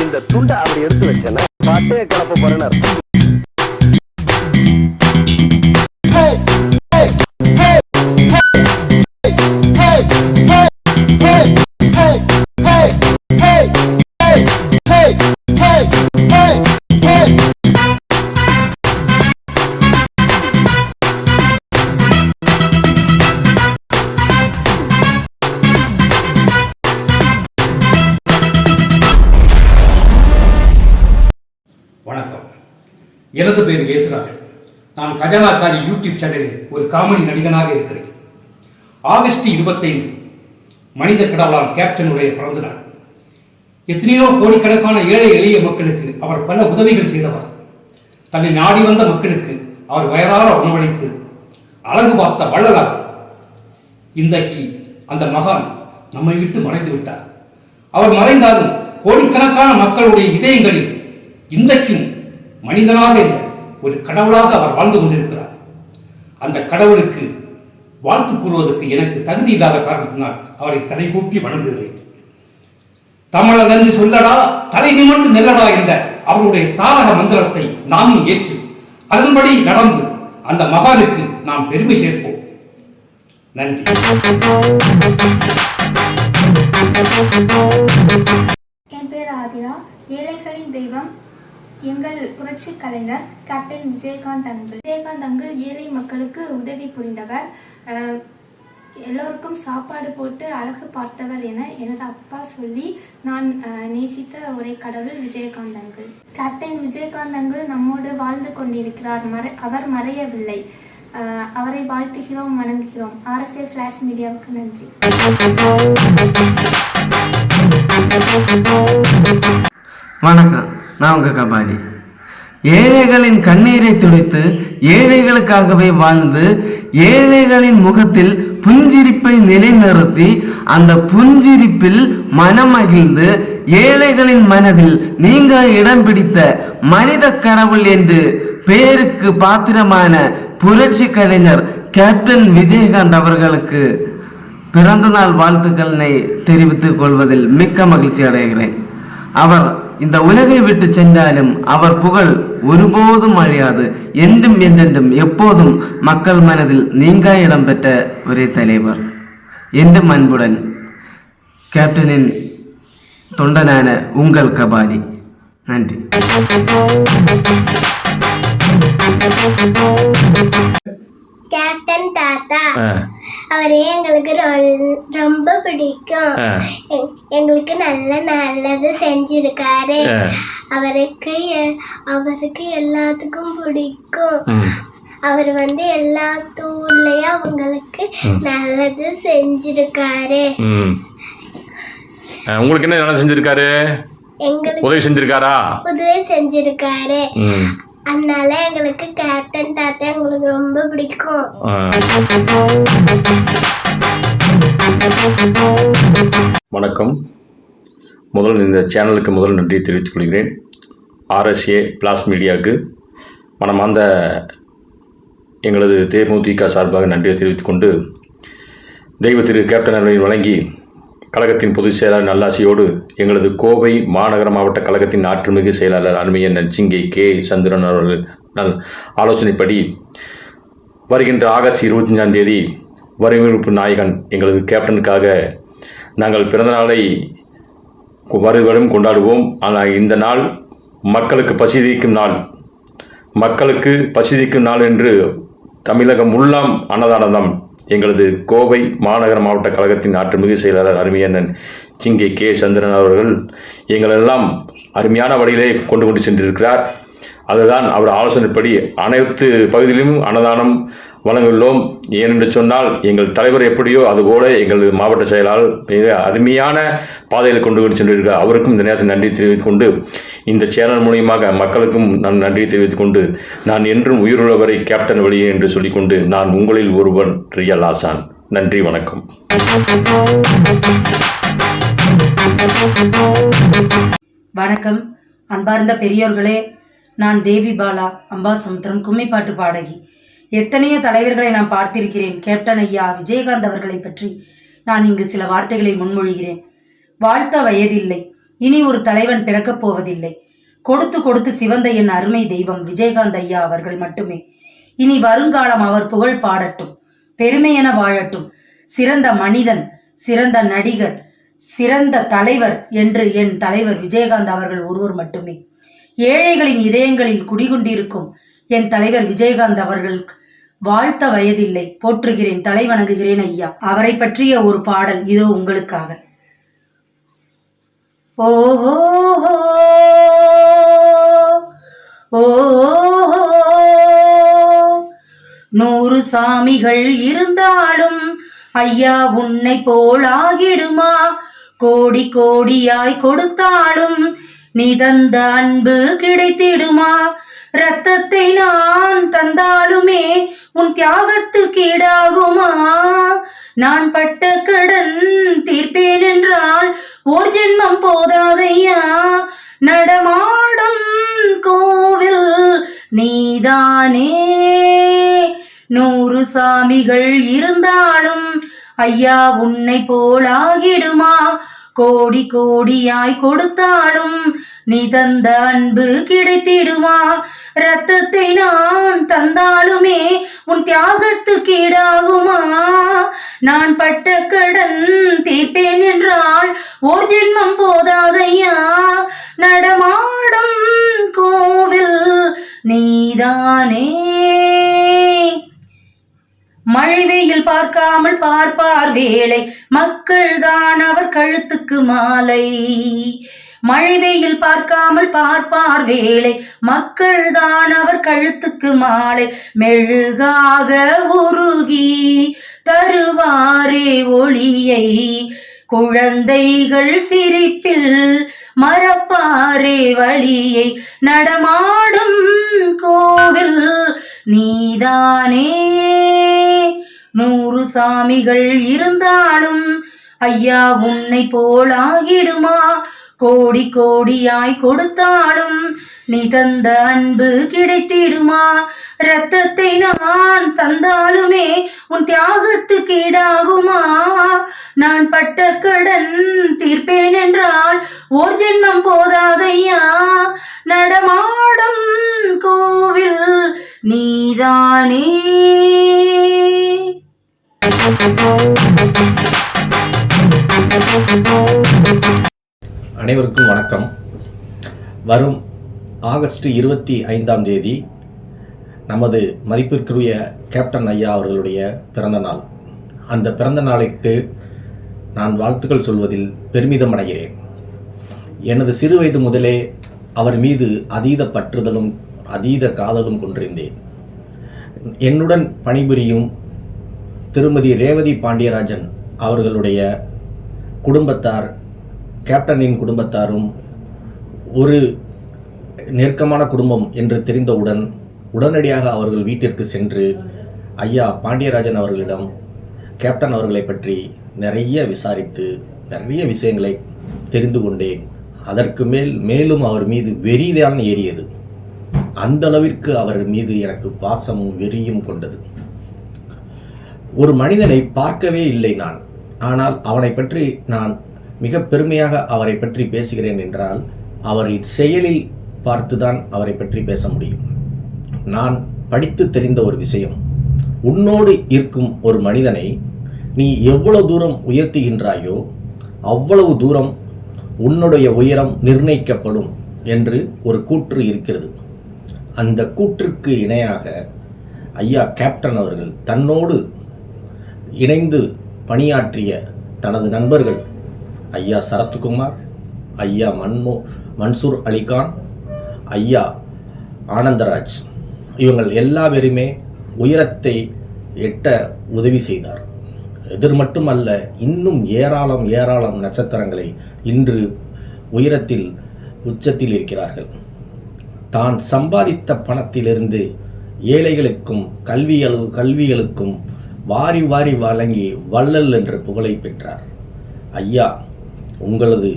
இந்த துண்டை அப்படி எடுத்து வச்சேன்னா பாட்டே கலப்ப போறேன்னு எனது பெயர் இயேசுராஜன் நான் கஜானா காலி யூடியூப் சேனலில் ஒரு காமெடி நடிகனாக இருக்கிறேன். ஆகஸ்ட் இருபத்தைந்து மனித கடவுளாம் கேப்டனுடைய பிறந்த நாள் எத்தனையோ கோடிக்கணக்கான ஏழை எளிய மக்களுக்கு அவர் பல உதவிகள் செய்தவர். தன்னை நாடி வந்த மக்களுக்கு அவர் வயதார உணவளித்து அழகு பார்த்த வள்ளலார். இன்றைக்கு அந்த மகான் நம்மை விட்டு மறைந்து விட்டார். அவர் மறைந்தாலும் கோடிக்கணக்கான மக்களுடைய இதயங்களில் இன்றைக்கும் மனிதனாக இல்லை ஒரு கடவுளாக அவர் வாழ்ந்து கொண்டிருக்கிறார். அந்த கடவுளுக்கு வாழ்த்து கூறுவதற்கு எனக்கு தகுதி இல்லாத காரணத்தினால் அவரை தலை கூப்பி வணங்குகிறேன். தமிழதன்று சொல்லடா தலை நிமிர்ந்து நெல்லடா என்ற அவருடைய தாரக மந்திரத்தை நாமும் ஏற்று அதன்படி நடந்து அந்த மகானுக்கு நாம் பெருமை சேர்ப்போம். நன்றி. என் பேர் ஆதிரா. ஏழைகளின் தெய்வம். எங்கள் புரட்சி கலைஞர் captain Vijayakanth uncle. Vijayakanth uncle ஏழை மக்களுக்கு உதவி புரிந்தவர். எல்லோருக்கும் சாப்பாடு போட்டு அழகு பார்த்தவர் என எனது அப்பா சொல்லி நான் நேசித்த ஒரே கடவுள் Vijayakanth uncle. Captain Vijayakanth uncle நம்மோடு வாழ்ந்து கொண்டிருக்கிறார் மறை அவர் மறையவில்லை. அவரை வாழ்த்துகிறோம் வணங்குகிறோம். ஆர்எஸ்ஏ ஃபிளாஷ் மீடியாவுக்கு நன்றி. வணக்கம். நான் உங்கள் கபாலி. ஏழைகளின் கண்ணீரை துடைத்து ஏழைகளுக்காகவே வாழ்ந்து ஏழைகளின் முகத்தில் புஞ்சிரிப்பை நிலைநிறுத்தி அந்த புஞ்சிரிப்பில் மனமகிழ்ந்து ஏழைகளின் மனதில் நீங்க இடம் பிடித்த மனித கடவுள் என்று பேருக்கு பாத்திரமான புரட்சி கலைஞர் கேப்டன் விஜயகாந்த் அவர்களுக்கு பிறந்தநாள் வாழ்த்துக்களை தெரிவித்துக் கொள்வதில் மிக்க மகிழ்ச்சி அடைகிறேன். அவர் இந்த உலகை விட்டு சென்றாலும் அவர் புகழ் ஒருபோதும் அழியாது. என்றும் என்றென்றும் எப்போதும் மக்கள் மனதில் நீங்கா இடம்பெற்ற ஒரே தலைவர். என்றும் அன்புடன் கேப்டனின் தொண்டனான உங்கள் கபாலி. நன்றி. கேப்டன் தாத்தா. அவரே எங்களுக்கு ரொம்ப பிடிக்கும். எங்- எங்களுக்கு நல்ல நல்லது செஞ்சிருக்காரு. அவருக்கு அவருக்கு எல்லாத்துக்கும் பிடிக்கும். அவர் வந்து எல்லா தூர்லயும் அவங்களுக்கு நல்லது செஞ்சிருக்காரு. உங்களுக்கு என்ன நல்லா செஞ்சிருக்காரு? உதவி செஞ்சிருக்காரா? உதவி செஞ்சிருக்காரு. அதனால எங்களுக்கு கேப்டன் தாத்தா எங்களுக்கு ரொம்ப பிடிக்கும். வணக்கம். முதல் இந்த சேனலுக்கு முதல் நன்றி தெரிவித்துக் கொள்கிறேன். ஆர்எஸ்ஏ பிளாஸ் மீடியாவுக்கு மனமார்ந்த எங்களது தேமுதிக சார்பாக நன்றியை தெரிவித்துக்கொண்டு தெய்வ திரு கேப்டன் அவர்களை வழங்கி கழகத்தின் பொதுச் செயலாளர் நல்லாசியோடு எங்களது கோவை மாநகர மாவட்ட கழகத்தின் ஆற்றுமிகு செயலாளர் அருமையன் நச்சிங்கை கே. சந்திரன் அவர்கள் நல் ஆலோசனைப்படி வருகின்ற ஆகஸ்ட் இருபத்தஞ்சாம் தேதி வரவேற்பு நாயகன் எங்களது கேப்டனுக்காக நாங்கள் பிறந்தநாளை வருவரும் கொண்டாடுவோம். ஆனால் இந்த நாள் மக்களுக்கு பசிதிக்கும் நாள். மக்களுக்கு பசிதிக்கும் நாள் என்று தமிழகம் உள்ளாம் அன்னதானதம் எங்களது கோவை மாநகர மாவட்ட கழகத்தின் ஆற்றுமிகு செயலாளர் அருமையண்ணன் சிங்கை கே. சந்திரன் அவர்கள் எங்களெல்லாம் அருமையான வழியிலே கொண்டு கொண்டு சென்றிருக்கிறார். அதுதான் அவர் ஆலோசனைப்படி அனைத்து பகுதியிலும் அன்னதானம் வழங்கியுள்ளோம். ஏனென்று சொன்னால் எங்கள் தலைவர் எப்படியோ அதுபோல எங்களது மாவட்ட செயலாளர் மிக அருமையான பாதையில் கொண்டு வந்து சென்றிருக்கிறார். அவருக்கும் இந்த நேரத்தில் நன்றி தெரிவித்துக் கொண்டு இந்த சேனல் மூலியமாக மக்களுக்கும் நான் நன்றி தெரிவித்துக் கொண்டு நான் என்றும் உயிருள்ளவரை கேப்டன் வழியே என்று சொல்லிக்கொண்டு நான் உங்களில் ஒருவன் ரியல் ஆசான் நன்றி வணக்கம். வணக்கம். அன்பார்ந்த பெரியோர்களே நான் தேவி பாலா அம்பாசமுத்திரம் கும்மிப்பாட்டு பாடகி. எத்தனையோ தலைவர்களை நான் பார்த்திருக்கிறேன். கேப்டன் ஐயா விஜயகாந்த் அவர்களை பற்றி நான் இங்கு சில வார்த்தைகளை முன்மொழிகிறேன். வாழ்த்த வயதில்லை. இனி ஒரு தலைவன் பிறக்கப் போவதில்லை. கொடுத்து கொடுத்து சிவந்த என் அருமை தெய்வம் விஜயகாந்த் ஐயா அவர்கள் மட்டுமே. இனி வருங்காலம் அவர் புகழ் பாடட்டும். பெருமையென வாழட்டும். சிறந்த மனிதன் சிறந்த நடிகர் சிறந்த தலைவர் என்று என் தலைவர் விஜயகாந்த் அவர்கள் ஒருவர் மட்டுமே. ஏழைகளின் இதயங்களில் குடிகொண்டிருக்கும் என் தலைவர் விஜயகாந்த் அவர்கள் வாழ்த்த வயதில்லை. போற்றுகிறேன் தலை வணங்குகிறேன் ஐயா. அவரை பற்றிய ஒரு பாடல் இதோ உங்களுக்காக. ஓஹோ ஓஹோ நூறு சாமிகள் இருந்தாலும் ஐயா உன்னை போலாகிடுமா கோடி கோடியாய் கொடுத்தாலும் நீ தந்த அன்பு கிடைத்திடுமா? ரத்தத்தை நான் தந்தாலுமே உன் தியாகத்துக்கு ஈடாகுமா? நான் பட்ட கடன் தீர்ப்பேன் என்றால் ஓர் ஜென்மம் போதாதையா? நடமாடும் கோவில் நீதானே. நூறு சாமிகள் இருந்தாலும் ஐயா உன்னை போலாகிடுமா? கோடி கோடியாய் கொடுத்தாலும் நீ தந்த அன்பு கிடைத்திடுமா? ரத்தத்தை நான் தந்தாலுமே உன் தியாகத்துக்கு ஈடாகுமா? நான் பட்ட கடன் தீர்ப்பேன் என்றால் ஓர் ஜென்மம் போதாதையா? நடமாடும் கோவில் நீதானே. மழை வெயில் பார்க்காமல் பார்ப்பார் வேலை. மக்கள் தான் அவர் கழுத்துக்கு மாலை. மழை வெயில் பார்க்காமல் பார்ப்பார் வேலை. மக்கள் தான் அவர் கழுத்துக்கு மாலை. மெழுகாக உருகி தருவாரே ஒளியை. குழந்தைகள் சிரிப்பில் மறப்பாரே வழியை. நடமாடும் கோவில் நீதானே. நூறு சாமிகள் இருந்தாலும் ஐயா உன்னை போலாகிடுமா? கோடி கோடியாய் கொடுத்தாலும் நீ தந்த அன்பு கிடைத்திடுமா? ரத்தத்தை நான் தந்தாலுமே உன் தியாகத்துக்கு ஈடாகுமா? நான் பட்ட கடன் தீர்ப்பேன் என்றால் ஓர் ஜென்மம் போதாதையா? நடமாடும் கோவில் நீதானே. அனைவருக்கும் வணக்கம். வரும் ஆகஸ்ட் இருபத்தி ஐந்தாம் தேதி நமது மதிப்பிற்குரிய கேப்டன் ஐயா அவர்களுடைய பிறந்த நாள். அந்த பிறந்த நாளைக்கு நான் வாழ்த்துக்கள் சொல்வதில் பெருமிதம் அடைகிறேன். எனது சிறு வயது முதலே அவர் மீது அதீத பற்றுதலும் அதீத காதலும் கொண்டிருந்தேன். என்னுடன் பணிபுரியும் திருமதி ரேவதி பாண்டியராஜன் அவர்களுடைய குடும்பத்தார் கேப்டனின் குடும்பத்தாரும் ஒரு நெருக்கமான குடும்பம் என்று தெரிந்தவுடன் உடனடியாக அவர்கள் வீட்டிற்கு சென்று ஐயா பாண்டியராஜன் அவர்களிடம் கேப்டன் அவர்களை பற்றி நிறைய விசாரித்து நிறைய விஷயங்களை தெரிந்து கொண்டேன். அதற்கு மேல் மேலும் அவர் மீது வெறிதான் ஏறியது. அந்த அளவிற்கு அவர் மீது எனக்கு பாசமும் வெறியும் கொண்டது. ஒரு மனிதனை பார்க்கவே இல்லை நான். ஆனால் அவனை பற்றி நான் மிக பெருமையாக அவரை பற்றி பேசுகிறேன் என்றால் அவரின் செயலில் பார்த்துதான் அவரை பற்றி பேச முடியும். நான் படித்து தெரிந்த ஒரு விஷயம். உன்னோடு இருக்கும் ஒரு மனிதனை நீ எவ்வளவு தூரம் உயர்த்துகின்றாயோ அவ்வளவு தூரம் உன்னுடைய உயரம் நிர்ணயிக்கப்படும் என்று ஒரு கூற்று இருக்கிறது. அந்த கூற்றுக்கு இணையாக ஐயா கேப்டன் அவர்கள் தன்னோடு இணைந்து பணியாற்றிய தனது நண்பர்கள் ஐயா சரத்குமார் ஐயா மன்மோ மன்சூர் அலிகான் ஐயா ஆனந்தராஜ். இவங்கள் எல்லா பேருமே உயரத்தை எட்ட உதவி செய்தார். எதிர் மட்டுமல்ல இன்னும் ஏராளம் ஏராளம் நட்சத்திரங்களை இன்று உயரத்தில் உச்சத்தில் இருக்கிறார்கள். தான் சம்பாதித்த பணத்திலிருந்து ஏழைகளுக்கும் கல்வியலு கல்விகளுக்கும் வாரி வாரி வழங்கி வள்ளல் என்ற புகழை பெற்றார். ஐயா உங்களது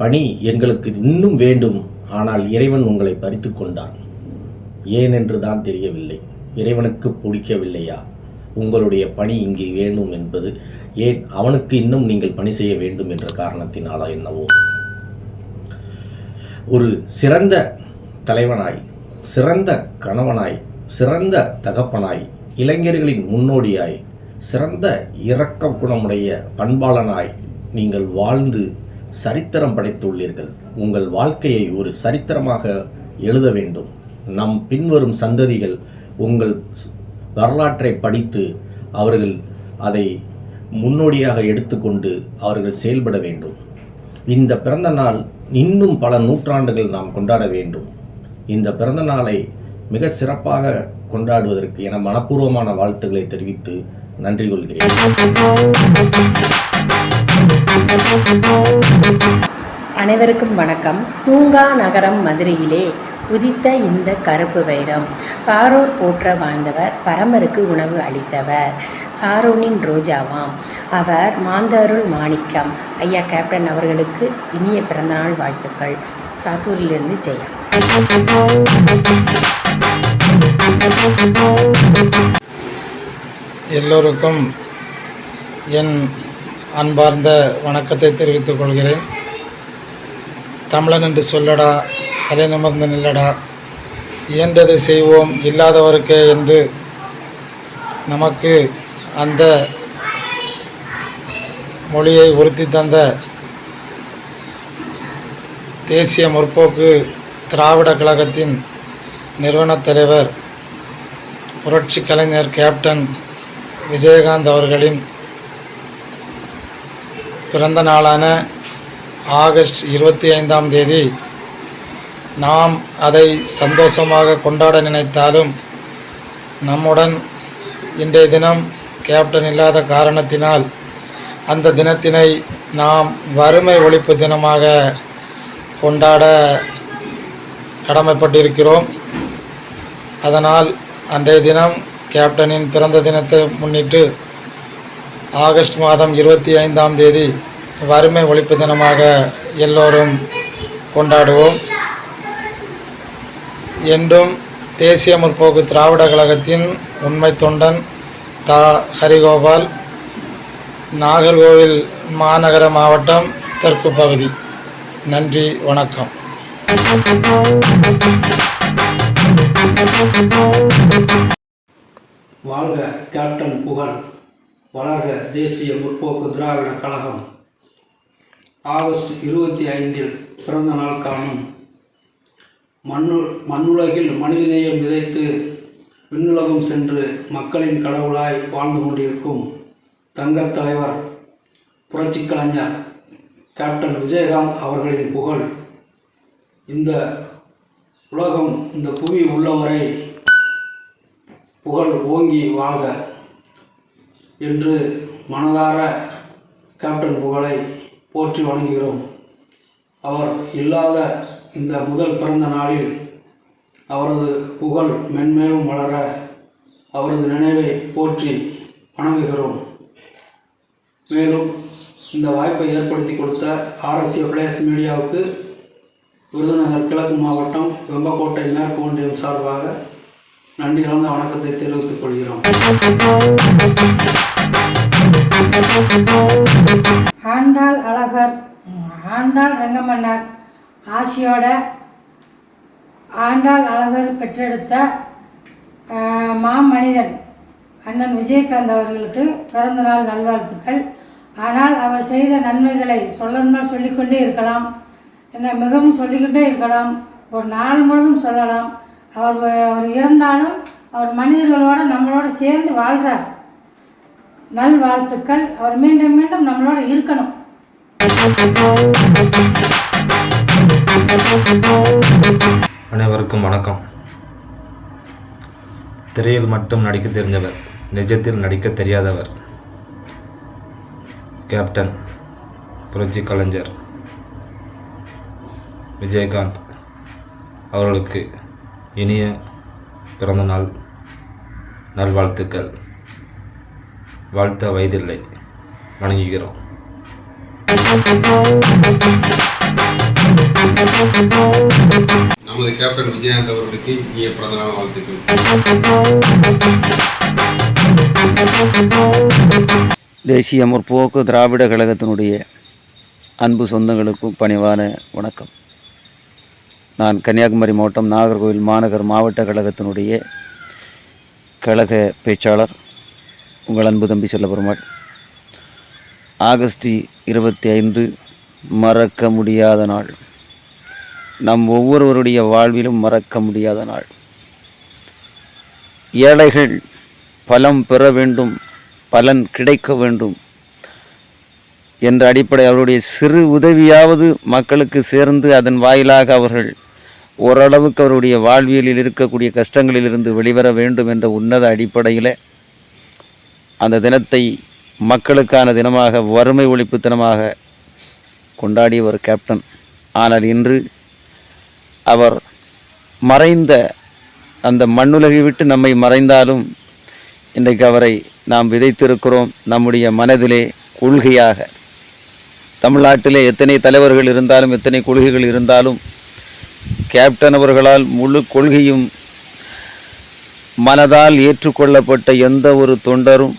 பணி எங்களுக்கு இன்னும் வேண்டும். ஆனால் இறைவன் உங்களை பறித்து கொண்டான். ஏனென்று தான் தெரியவில்லை. இறைவனுக்கு பிடிக்கவில்லையா? உங்களுடைய பணி இங்கே வேணும் என்பது ஏன் அவனுக்கு இன்னும் நீங்கள் பணி செய்ய வேண்டும் என்ற காரணத்தினாலா என்னவோ? ஒரு சிறந்த தலைவனாய் சிறந்த கணவனாய் சிறந்த தகப்பனாய் இளைஞர்களின் முன்னோடியாய் சிறந்த இரக்க குணமுடைய பண்பாளனாய் நீங்கள் வாழ்ந்து சரித்திரம் படைத்துள்ளீர்கள். உங்கள் வாழ்க்கையை ஒரு சரித்திரமாக எழுத வேண்டும். நம் பின்வரும் சந்ததிகள் உங்கள் வரலாற்றை படித்து அவர்கள் அதை முன்னோடியாக எடுத்துக்கொண்டு அவர்கள் செயல்பட வேண்டும். இந்த பிறந்த நாள் இன்னும் பல நூற்றாண்டுகள் நாம் கொண்டாட வேண்டும். இந்த பிறந்த நாளை மிக சிறப்பாக கொண்டாடுவதற்கு என மனப்பூர்வமான வாழ்த்துக்களை தெரிவித்து நன்றி கொள்கிறேன். அனைவருக்கும் வணக்கம். தூங்கா நகரம் மதுரையிலே உதித்த இந்த கருப்பு வைரம். காரோர் போற்ற வாழ்ந்தவர் பரமருக்கு உணவு அளித்தவர். சாரோனின் ரோஜாவாம். அவர் மாந்தருள் மாணிக்கம். ஐயா கேப்டன் அவர்களுக்கு இனிய பிறந்தநாள் வாழ்த்துக்கள். சாத்தூரிலிருந்து ஜெயா. எல்லோருக்கும் என் அன்பார்ந்த வணக்கத்தை தெரிவித்துக் கொள்கிறேன். தமிழன் என்று சொல்லடா தலை நிமிர்ந்து நில்லடா. இயன்றதை செய்வோம் இல்லாதவருக்கே என்று நமக்கு அந்த மொழியை உறுத்தி தந்த தேசிய முற்போக்கு திராவிட கழகத்தின் நிறுவனத் தலைவர் புரட்சி கலைஞர் கேப்டன் விஜயகாந்த் அவர்களின் பிறந்த நாளான ஆகஸ்ட் இருபத்தி ஐந்தாம் தேதி நாம் அதை சந்தோஷமாக கொண்டாட நினைத்தாலும் நம்முடன் இன்றைய தினம் கேப்டன் இல்லாத காரணத்தினால் அந்த தினத்தினை நாம் வறுமை ஒழிப்பு தினமாக கொண்டாட கடமைப்பட்டிருக்கிறோம். அதனால் அன்றைய தினம் கேப்டனின் பிறந்த தினத்தை முன்னிட்டு ஆகஸ்ட் மாதம் இருபத்தி ஐந்தாம் தேதி வறுமை ஒழிப்பு தினமாக எல்லோரும் கொண்டாடுவோம். என்றும் தேசிய முற்போக்கு திராவிட கழகத்தின் உண்மை தொண்டன் தா. ஹரிகோபால் நாகர்கோவில் மாநகர மாவட்டம் தெற்கு பகுதி. நன்றி வணக்கம். வாழ்க கேப்டன் புகழ். வளர்க தேசிய முற்போக்கு திராவிட கழகம். ஆகஸ்ட் இருபத்தி ஐந்தில் பிறந்த நாள் காணும். மண்ணு மண்ணுலகில் மனிதநேயம் விதைத்து விண்ணுலகம் சென்று மக்களின் கடவுளாய் வாழ்ந்து கொண்டிருக்கும் தங்கத் தலைவர் புரட்சி கலைஞர் கேப்டன் விஜயகாந்த் அவர்களின் புகழ். இந்த உலகம் இந்த புவி உள்ளவரை புகழ் ஓங்கி வாழ்க. என்று மனதார கேப்டன் புகழை போற்றி வணங்குகிறோம். அவர் இல்லாத இந்த முதல் பிறந்த நாளில் அவரது புகழ் மென்மேலும் வளர அவரது நினைவை போற்றி வணங்குகிறோம். மேலும் இந்த வாய்ப்பை ஏற்படுத்தி கொடுத்த ஆர்எஸ்ஏ பிளேஸ் மீடியாவுக்கு விருதுநகர் கிழக்கு மாவட்டம் வெம்பக்கோட்டை மேற்கு ஒன்றியம் சார்பாக நன்றி கலந்த வணக்கத்தை தெரிவித்துக் கொள்கிறோம். ஆண்டாள் அழகர் ஆண்டாள் ரங்கமன்னார் ஆசியோட ஆண்டாள் அழகர் பெற்றெடுத்த மாமனிதன் அண்ணன் விஜயகாந்த் அவர்களுக்கு பிறந்தநாள் நல்வாழ்த்துக்கள். ஆனால் அவர் செய்த நன்மைகளை சொல்லணும்னா சொல்லிக்கொண்டே இருக்கலாம். என்ன மிகவும் சொல்லிக்கொண்டே இருக்கலாம். ஒரு நாள் முழுவதும் சொல்லலாம். அவர் அவர் இறந்தாலும் அவர் மனிதர்களோட நம்மளோட சேர்ந்து வாழ்கிறார் நல்வாழ்த்துக்கள். அவர் மீண்டும் மீண்டும் நம்மளோட இருக்கணும். அனைவருக்கும் வணக்கம். திரையில் மட்டும் நடிக்க தெரிஞ்சவர் நிஜத்தில் நடிக்க தெரியாதவர். கேப்டன் புரட்சி கலைஞர் விஜயகாந்த் அவர்களுக்கு இனிய பிறந்தநாள் நல்வாழ்த்துக்கள். வாழ்த்த வயதில்லை. வணங்குகிறோம். நமது கேப்டன் விஜயகாந்த் அவர்களுக்கு இனிய பிறந்தநாள் வாழ்த்துக்கள். தேசிய முற்போக்கு திராவிட கழகத்தினுடைய அன்பு சொந்தங்களுக்கும் பணிவான வணக்கம். நான் கன்னியாகுமரி மாவட்டம் நாகர்கோவில் மாநகர் மாவட்ட கழகத்தினுடைய கழக பேச்சாளர் உங்கள் அன்பு தம்பி செல்லபெருமாள் ஆகஸ்ட் இருபத்தி ஐந்து மறக்க முடியாத நாள். நம் ஒவ்வொருவருடைய வாழ்விலும் மறக்க முடியாத நாள். ஏழைகள் பலம் பெற வேண்டும் பலன் கிடைக்க வேண்டும் என்ற அடிப்படை அவருடைய சிறு உதவியாவது மக்களுக்கு சேர்ந்து அதன் வாயிலாக அவர்கள் ஓரளவுக்கு அவருடைய வாழ்வியலில் இருக்கக்கூடிய கஷ்டங்களிலிருந்து வெளிவர வேண்டும் என்ற உன்னத அடிப்படையில் அந்த தினத்தை மக்களுக்கான தினமாக வறுமை ஒழிப்பு தினமாக கொண்டாடிய ஒரு கேப்டன் ஆனால் இன்று அவர் மறைந்த அந்த மண்ணுலகை விட்டு நம்மை மறைந்தாலும் இன்றைக்கு அவரை நாம் விதைத்திருக்கிறோம் நம்முடைய மனதிலே கொள்கையாக. தமிழ்நாட்டிலே எத்தனை தலைவர்கள் இருந்தாலும் எத்தனை கொள்கைகள் இருந்தாலும் கேப்டன் அவர்களால் முழு கொள்கையும் மனதால் ஏற்றுக்கொள்ளப்பட்ட எந்த ஒரு தொண்டரும்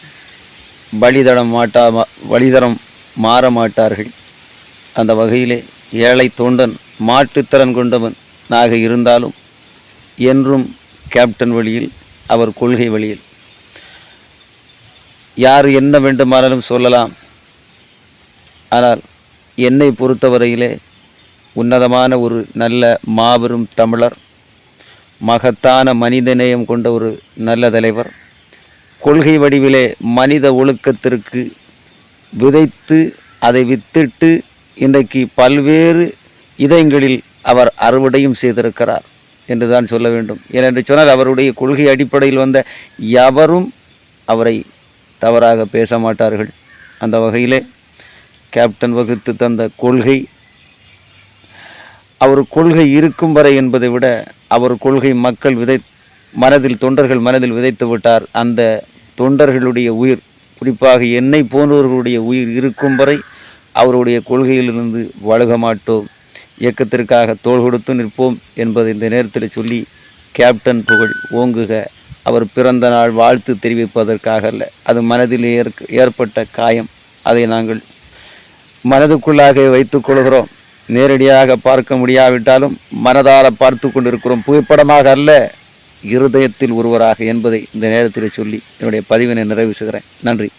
பலிதடம் மாட்டா வழிதரம் மாற மாட்டார்கள். அந்த வகையிலே ஏழை தொண்டன் மாட்டுத்திறன் கொண்டவன் நாக இருந்தாலும் என்றும் கேப்டன் வழியில் அவர் கொள்கை வழியில். யார் என்ன வேண்டுமானாலும் சொல்லலாம். ஆனால் என்னை பொறுத்தவரையிலே உன்னதமான ஒரு நல்ல மாபெரும் தமிழர் மகத்தான மனிதநேயம் கொண்ட ஒரு நல்ல தலைவர். கொள்கை வடிவிலே மனித ஒழுக்கத்திற்கு விதைத்து அதை வித்திட்டு இன்றைக்கு பல்வேறு இதயங்களில் அவர் அறுவடையும் செய்திருக்கிறார் என்று தான் சொல்ல வேண்டும். ஏனென்று சொன்னால் அவருடைய கொள்கை அடிப்படையில் வந்த எவரும் அவரை தவறாக பேச மாட்டார்கள். அந்த வகையிலே கேப்டன் வகுத்து தந்த கொள்கை அவர் கொள்கை இருக்கும் வரை என்பதை விட அவர் கொள்கை மக்கள் விதை மனதில் தொண்டர்கள் மனதில் விதைத்து விட்டார். அந்த தொண்டர்களுடைய உயிர் குறிப்பாக என்னை போன்றவர்களுடைய உயிர் இருக்கும் வரை அவருடைய கொள்கையிலிருந்து வழுக மாட்டோம். இயக்கத்திற்காக தோள் கொடுத்து நிற்போம் என்பதை இந்த நேரத்தில் சொல்லி கேப்டன் புகழ் ஓங்குக. அவர் பிறந்த நாள் வாழ்த்து தெரிவிப்பதற்காக அல்ல அது மனதில் ஏற்பட்ட காயம். அதை நாங்கள் மனதுக்குள்ளாக வைத்துக் கொள்கிறோம். நேரடியாக பார்க்க முடியாவிட்டாலும் மனதால் பார்த்து கொண்டிருக்கிறோம். புகைப்படமாக அல்ல இருதயத்தில் ஒருவராக என்பதை இந்த நேரத்தில் சொல்லி என்னுடைய பதிவினை நிறைவு செய்கிறேன். நன்றி.